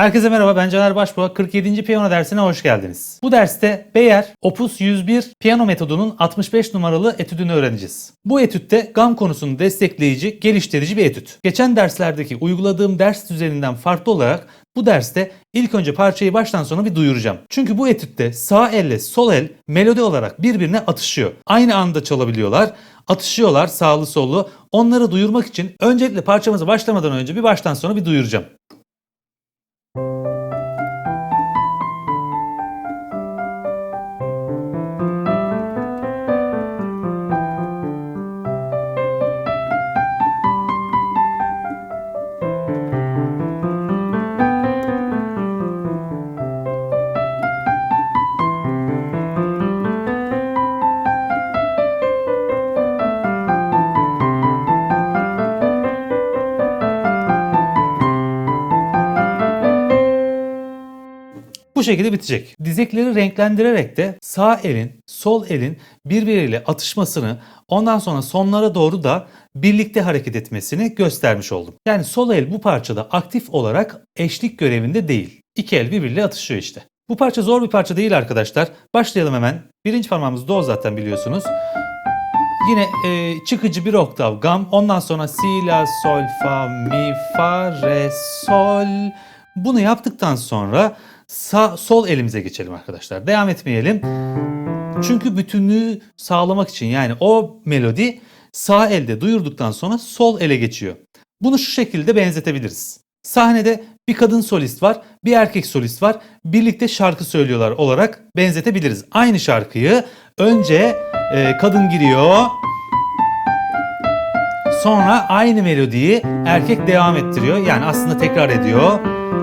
Herkese merhaba ben Caner Başbuğ. 47. piyano dersine hoş geldiniz. Bu derste Beyer Opus 101 piyano metodunun 65 numaralı etüdünü öğreneceğiz. Bu etütte gam konusunu destekleyici, geliştirici bir etüt. Geçen derslerdeki uyguladığım ders düzeninden farklı olarak bu derste ilk önce parçayı baştan sona bir duyuracağım. Çünkü bu etütte sağ elle sol el melodi olarak birbirine atışıyor. Aynı anda çalabiliyorlar. Atışıyorlar sağlı sollu. Onları duyurmak için öncelikle parçamıza başlamadan önce bir baştan sona bir duyuracağım. Bu şekilde bitecek. Dizekleri renklendirerek de sağ elin, sol elin birbiriyle atışmasını ondan sonra sonlara doğru da birlikte hareket etmesini göstermiş oldum. Yani sol el bu parçada aktif olarak eşlik görevinde değil. İki el birbiriyle atışıyor işte. Bu parça zor bir parça değil arkadaşlar. Başlayalım hemen. Birinci parmağımız do zaten biliyorsunuz. Yine e, çıkıcı bir oktav gam. Ondan sonra si, la, sol, fa, mi, fa, re, sol. Bunu yaptıktan sonra sağ, sol elimize geçelim arkadaşlar. Devam etmeyelim. Çünkü bütünlüğü sağlamak için yani o melodi sağ elde duyurduktan sonra sol ele geçiyor. Bunu şu şekilde benzetebiliriz. Sahnede bir kadın solist var, bir erkek solist var. Birlikte şarkı söylüyorlar olarak benzetebiliriz. Aynı şarkıyı önce e, kadın giriyor. Sonra aynı melodiyi erkek devam ettiriyor. Yani aslında tekrar ediyor.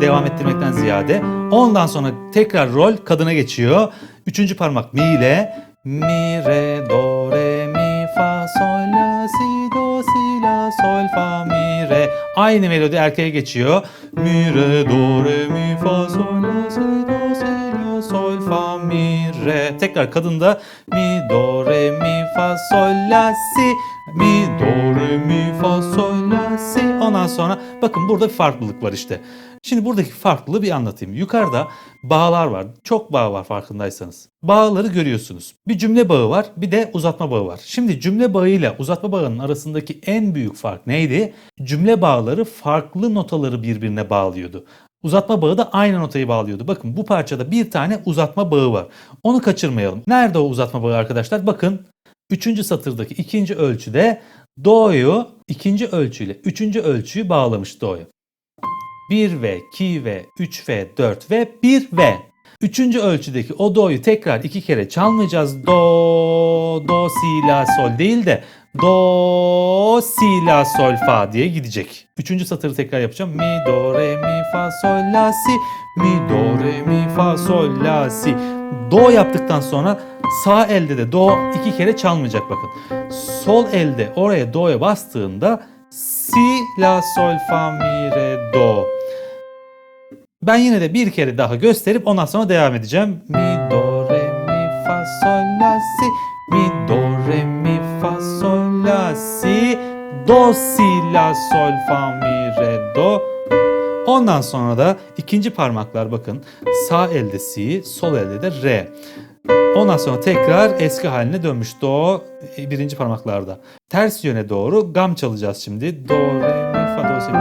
Devam ettirmekten ziyade. Ondan sonra tekrar rol kadına geçiyor. Üçüncü parmak mi ile mi re do re mi fa sol la si do si la sol fa mi re. Aynı melodi erkeğe geçiyor. Mi re do re mi fa sol la si do si la sol fa mi re. Tekrar kadında mi do re mi fa sol la si mi do re mi fa sol la si. Ondan sonra bakın burada bir farklılık var işte. Şimdi buradaki farklılığı bir anlatayım. Yukarıda bağlar var. Çok bağ var farkındaysanız. Bağları görüyorsunuz. Bir cümle bağı var, bir de uzatma bağı var. Şimdi cümle bağıyla uzatma bağının arasındaki en büyük fark neydi? Cümle bağları farklı notaları birbirine bağlıyordu. Uzatma bağı da aynı notayı bağlıyordu. Bakın bu parçada bir tane uzatma bağı var. Onu kaçırmayalım. Nerede o uzatma bağı arkadaşlar? Bakın 3. satırdaki ikinci ölçüde do'yu ikinci ölçüyle üçüncü ölçüyü bağlamış do'ya. 1 ve 2 ve 3 ve 4 ve 1 ve Üçüncü ölçüdeki o do'yu tekrar iki kere çalmayacağız. Do, do, si, la, sol değil de do, si, la, sol, fa diye gidecek. Üçüncü satırı tekrar yapacağım. Mi, do, re, mi, fa, sol, la, si. Mi, do, re, mi, fa, sol, la, si. Do yaptıktan sonra sağ elde de do iki kere çalmayacak bakın. Sol elde oraya do'ya bastığında si, la, sol, fa, mi, re, do. Ben yine de bir kere daha gösterip ondan sonra devam edeceğim. Mi, do, re, mi, fa, sol, la, si. Mi, do, re, mi, fa, sol, la, si. Do, si, la, sol, fa, mi, re, do. Ondan sonra da ikinci parmaklar bakın. Sağ elde si, sol elde de re. Ondan sonra tekrar eski haline dönmüş. Do birinci parmaklarda. Ters yöne doğru gam çalacağız şimdi. Do, re, mi, fa, do, si.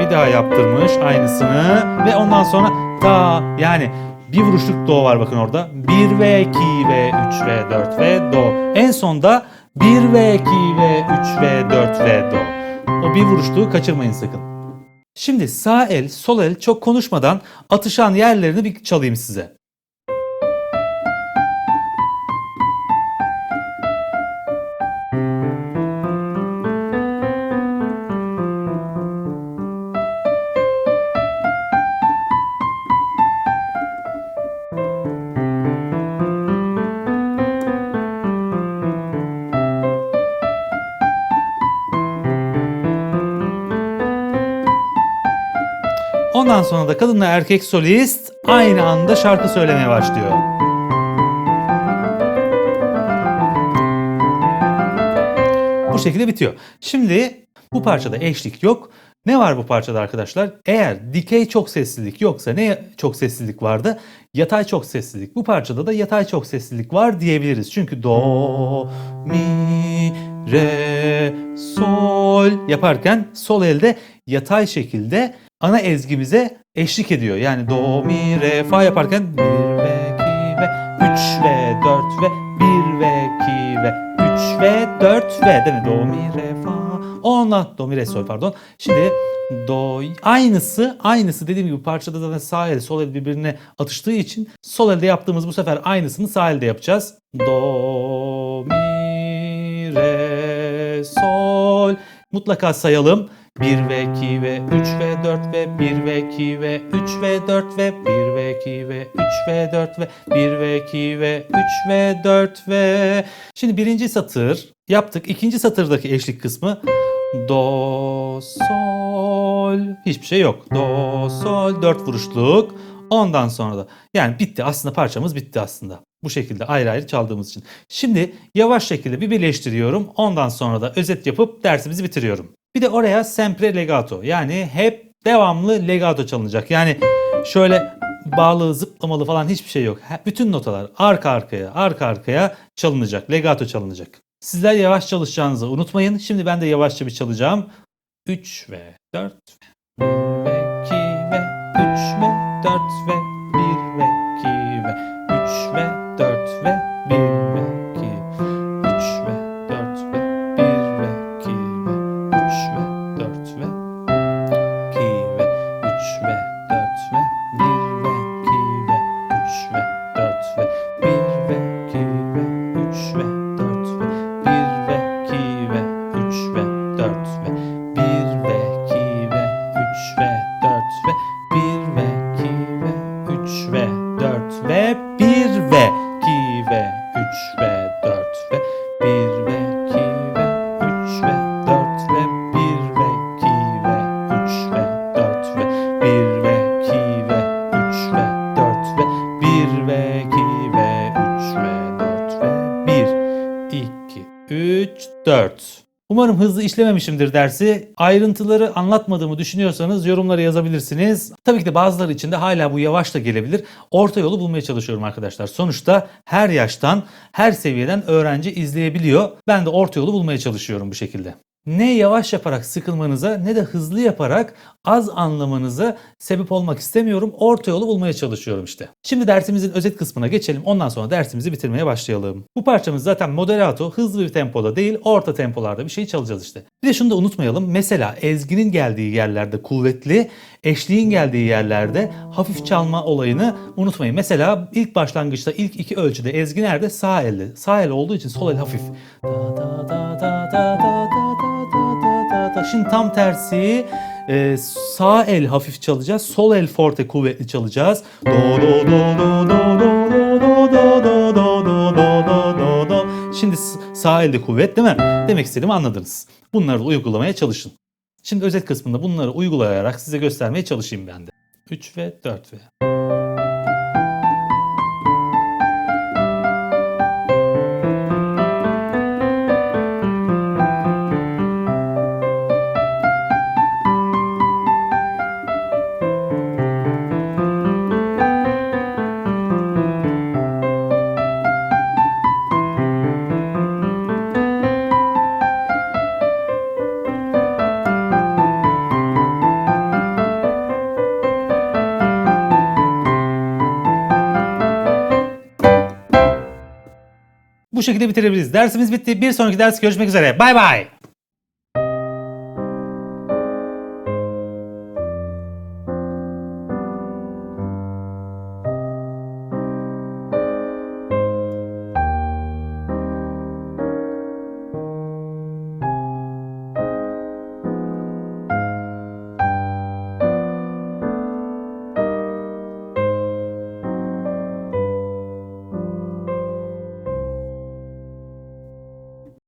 Bir daha yaptırmış aynısını ve ondan sonra ta yani bir vuruşluk do var bakın orada. 1 ve 2 ve 3 ve 4 ve do. En sonda 1 ve 2 ve 3 ve 4 ve do. O bir vuruşluğu kaçırmayın sakın. Şimdi sağ el, sol el çok konuşmadan atışan yerlerini bir çalayım size. Ondan sonra da kadınla erkek solist aynı anda şarkı söylemeye başlıyor. Bu şekilde bitiyor. Şimdi bu parçada eşlik yok. Ne var bu parçada arkadaşlar? Eğer dikey çok seslilik yoksa ne çok sessizlik vardı? Yatay çok sessizlik. Bu parçada da yatay çok sessizlik var diyebiliriz. Çünkü do, mi, re, sol yaparken sol elde yatay şekilde ana ezgimize eşlik ediyor. Yani do, mi, re, fa yaparken 1 ve 2 ve 3 ve 4 ve 1 ve 2 ve 3 ve 4 ve değil mi? Do, mi, re, fa. Ondan do, mi, re, sol pardon. Şimdi do aynısı aynısı dediğim gibi parçada zaten sağ el sol el birbirine atıştığı için sol elde yaptığımız bu sefer aynısını sağ elde yapacağız. Do, mi, re, sol. Mutlaka sayalım. 1 ve 2 ve 3 ve 4 ve 1 ve 2 ve 3 ve 4 ve 1 ve 2 ve 3 ve 4 ve 1 ve 2 ve 3 ve 4 ve Şimdi birinci satır yaptık. İkinci satırdaki eşlik kısmı do sol hiçbir şey yok. Do sol 4 vuruşluk. Ondan sonra da yani bitti aslında parçamız bitti aslında. Bu şekilde ayrı ayrı çaldığımız için. Şimdi yavaş şekilde bir birleştiriyorum. Ondan sonra da özet yapıp dersimizi bitiriyorum. Bir de oraya sempre legato yani hep devamlı legato çalınacak. Yani şöyle bağlı zıplamalı falan hiçbir şey yok. Bütün notalar arka arkaya arka arkaya çalınacak. Legato çalınacak. Sizler yavaş çalışacağınızı unutmayın. Şimdi ben de yavaşça bir çalacağım. 3 ve 4 ve 2 ve 3 ve 4 ve Umarım hızlı işlememişimdir dersi. Ayrıntıları anlatmadığımı düşünüyorsanız yorumlara yazabilirsiniz. Tabii ki de bazıları için de hala bu yavaş da gelebilir. Orta yolu bulmaya çalışıyorum arkadaşlar. Sonuçta her yaştan, her seviyeden öğrenci izleyebiliyor. Ben de orta yolu bulmaya çalışıyorum bu şekilde. Ne yavaş yaparak sıkılmanıza ne de hızlı yaparak az anlamanıza sebep olmak istemiyorum. Orta yolu bulmaya çalışıyorum işte. Şimdi dersimizin özet kısmına geçelim. Ondan sonra dersimizi bitirmeye başlayalım. Bu parçamız zaten moderato, hızlı bir tempoda değil, orta tempolarda bir şey çalacağız işte. Bir de şunu da unutmayalım. Mesela ezginin geldiği yerlerde kuvvetli, eşliğin geldiği yerlerde hafif çalma olayını unutmayın. Mesela ilk başlangıçta ilk iki ölçüde ezgi nerede? Sağ elde. Sağ el olduğu için sol el hafif. Da da da da da da Şimdi tam tersi e, sağ el hafif çalacağız. Sol el forte kuvvetli çalacağız. Do do do do do do do do do do do do do do. Şimdi sağ elde kuvvet değil mi? Demek istediğimi anladınız. Bunları uygulamaya çalışın. Şimdi özet kısmında bunları uygulayarak size göstermeye çalışayım ben de. 3 ve 4 ve. Bu şekilde bitirebiliriz. Dersimiz bitti. Bir sonraki ders görüşmek üzere. Bay bay.